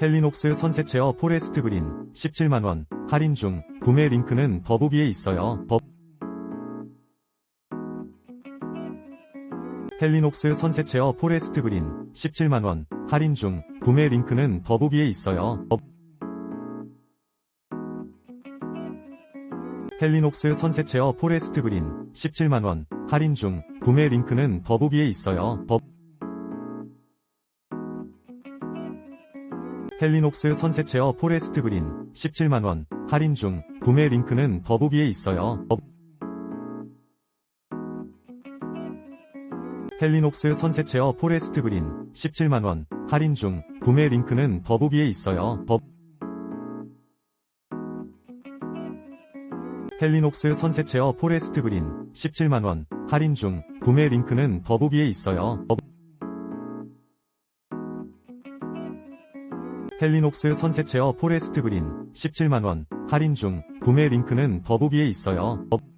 헬리녹스 선셋 체어 포레스트 그린 17만원 할인 중 구매 링크는 더보기에 있어요. 더... 헬리녹스 선셋 체어 포레스트 그린 17만원 할인 중 구매 링크는 더보기에 있어요. 더... 헬리녹스 선셋 체어 포레스트 그린 17만원 할인 중 구매 링크는 더보기에 있어요. 더... 헬리녹스 선셋체어 포레스트 그린 17만원 할인 중 구매 링크는 더보기에 있어요. 더... 헬리녹스 선셋체어 포레스트 그린 17만원 할인 중 구매 링크는 더보기에 있어요. 더... 헬리녹스 선셋체어 포레스트 그린 17만원 할인 중 구매 링크는 더보기에 있어요. 더... 헬리녹스 선셋 체어 포레스트 그린 17만원 할인 중 구매 링크는 더보기에 있어요. 더...